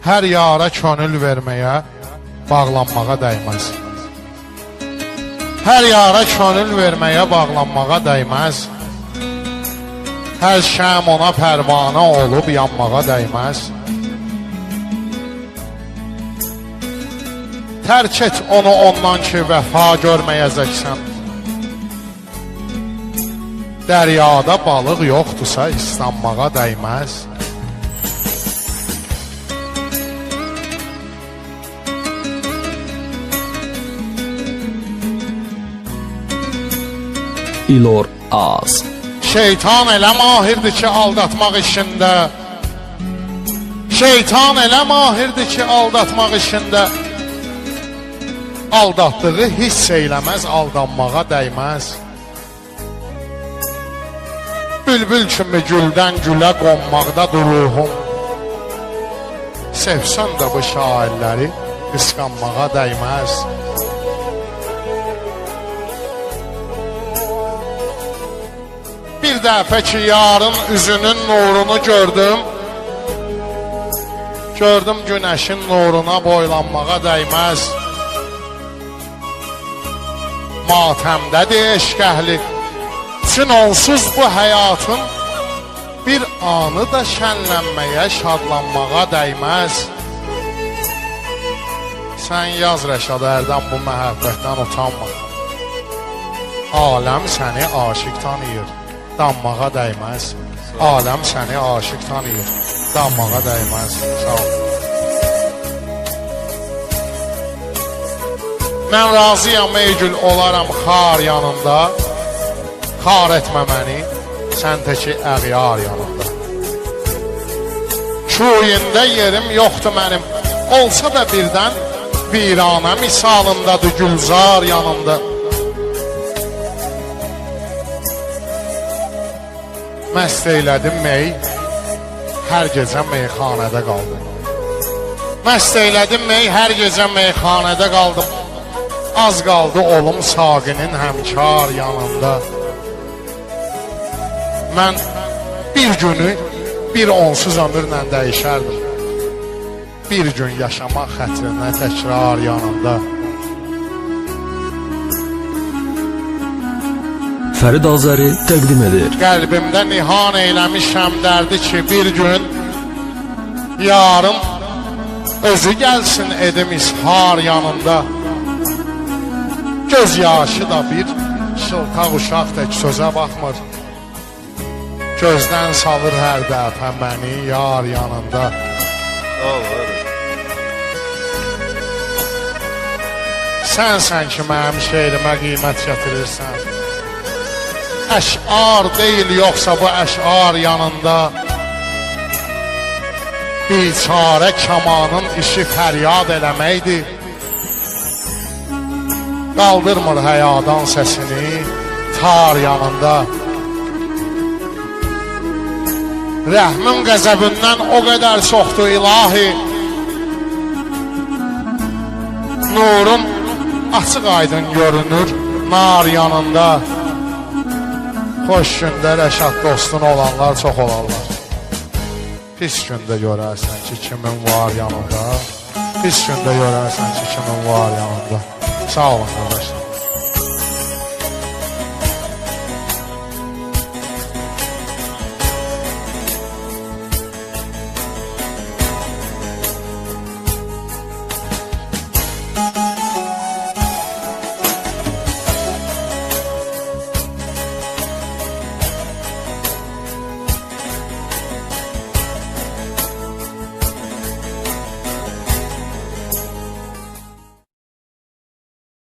Hər yara könül verməyə, bağlanmağa dəyməz. Hər yara könül verməyə, bağlanmağa dəyməz. Hər şəm ona pərvanə olub yanmağa dəyməz. Tərk et onu ondan ki, vəfa görməyəcəksən. Dəryada balıq yoxdursa islanmağa dəyməz. İlor Az Şeytan elə mahirdir ki, aldatmaq işində. Şeytan elə mahirdir ki, aldatmaq işində. Aldatdığı hiss eyləməz, aldanmağa dəyməz. Bülbül kimi güldən gülə qonmaqdadır ruhum. Sevsən də bu şairləri qısqanmağa dəyməz. Bir dəfə ki yarın üzünün nurunu gördüm. Gördüm günəşin nuruna boylanmağa dəyməz. Matəmdədir eşq əhli. Çün onsuz bu həyatın bir anı da şənlənməyə, şadlanmağa dəyməz. Sən yaz Rəşad Ərdən bu məhəbbətdən utanma. Aləm səni aşiq tanıyır, danmağa dəyməz. Aləm səni aşiq tanıyır, danmağa dəyməz. Sağ ol. Mən razıyam ey gül olaram xar yanında. Xar etmə məni, sən təki əğyar yanında. Kuyində yerim yoxdur mənim, olsa da birdən viranə misalındadır gülzar yanında. Məst eylədim mey, hər gecə meyxanədə qaldım. Məst eylədim mey, hər gecə meyxanədə qaldım. Az qaldı olum saqinin həmkar yanında. Mən bir günü bir onsuz ömürlə dəyişərdim. Bir gün yaşamaq xətrinə təkrar yanında. Fərid Azəri təqdim edir. Qəlbimdə nihan eyləmişəm dərdi ki bir gün yarım özü gəlsin edim ishar yanında. Göz yaşı da bir şıltaq uşaq tək sözə baxmır. Gözdən salır hər dəfə məni yar yanında. Sənsən ki mənim şeirimə qiymət gətirirsən. Əşar deyil yoxsa bu əşar yanında Biçarə kamanın işi fəryad eləməkdir. Qaldırmır həyadan səsini tar yanında. Rəhmin qəzəbindən o qədər çoxdur ilahi. Nurum açıq aydın görünür nar yanında Xoş gündə rəşad dostun olanlar çox olarlar. Pis gündə görərsən ki, kimin var yanında. Pis gündə görərsən ki, kimin var yanında. Sağ olun qardaşlar.